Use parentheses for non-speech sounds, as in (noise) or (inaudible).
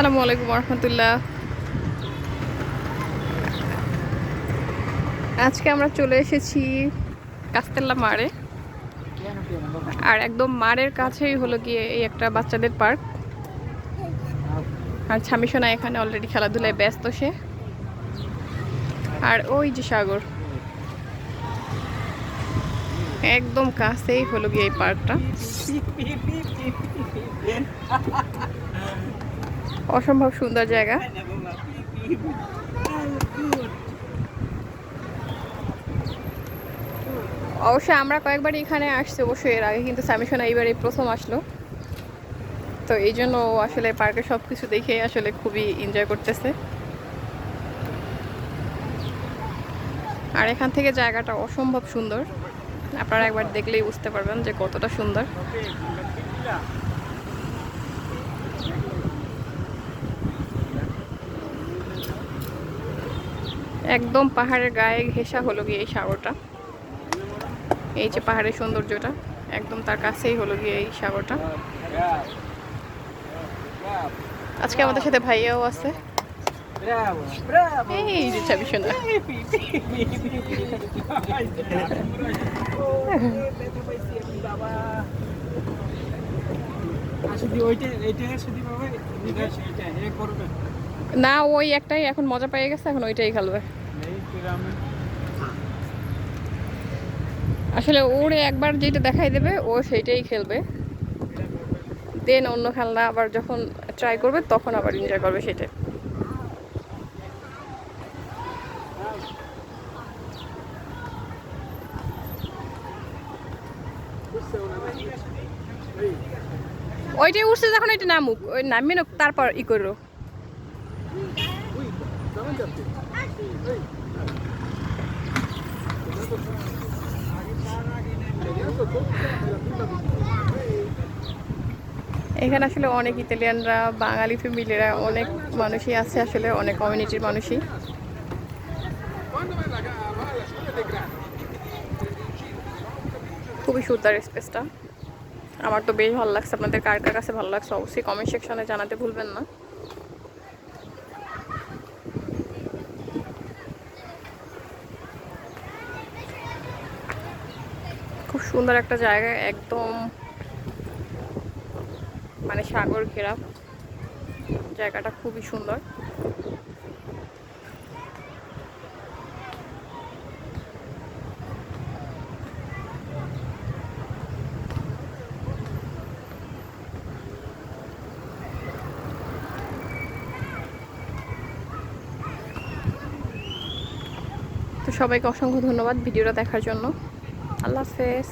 আসসালামু আলাইকুম রহমতুল্লাহ আজকে আমরা চলে এসেছি কাস্তেল্লা মারে আর একদম মারের কাছেই হলো গিয়ে এই একটা বাচ্চাদের পার্ক। আর ছামিশোনা এখানে অলরেডি খেলাধুলায় ব্যস্ত সে। আর ওই যে সাগর। একদম কাছেই হলো গিয়ে এই পার্কটা। (laughs) অসম্ভব সুন্দর জায়গা। অবশ্যই আমরা কয়েকবার এখানে আসছি অবশ্যই এর আগে কিন্তু সামিশোনা এইবারে প্রথম আসলো। তো এই জন্য আসলে পার্কে সব কিছু দেখে আসলে খুবই এনজয় করতেছে। আর এখান থেকে জায়গাটা অসম্ভব সুন্দর। আপনারা একবার দেখলেই বুঝতে পারবেন যে কতটা সুন্দর। একদম পাহাড়ের গায়ে ঘেঁষা হলো গিয়ে এই সাগরটা। এই যে পাহাড়ের সৌন্দর্যটা একদম তার কাছেই হলো গিয়ে এই সাগরটা। আজকে আমাদের সাথে ভাইয়াও আছে. এই যে ছাবি শুধু (laughs) (laughs) না ওই একটাই এখন মজা পেয়ে গেছে এখন ওইটাই খেলবে। আসলে ওরে একবার যেটা দেখাই দেবে ও সেইটাই খেলবে। দেন অন্য খেলনা আবার যখন ট্রাই করবে তখন আবার এনজয় করবে সেটা। ওইটাই উঠছে যখন এটা নামুক, ওই নামিয়ে না তারপর ই করো। এখানে আসলে অনেক ইতালিয়ানরা, বাঙালি ফ্যামিলিরা অনেক মানুষই আছে, আসলে অনেক কমিউনিটির মানুষই। খুবই সুন্দর স্পেসটা আমার তো বেশ ভালো লাগছে। আপনাদের কার কার কাছে ভালো লাগছে অবশ্যই কমেন্ট সেকশনে জানাতে ভুলবেন না। খুব সুন্দর একটা জায়গা, একদম মানে সাগর ঘেরা। জায়গাটা খুবই সুন্দর। সবাইকে অসংখ্য ধন্যবাদ ভিডিওটা দেখার জন্য। আল্লাহ হাফেজ।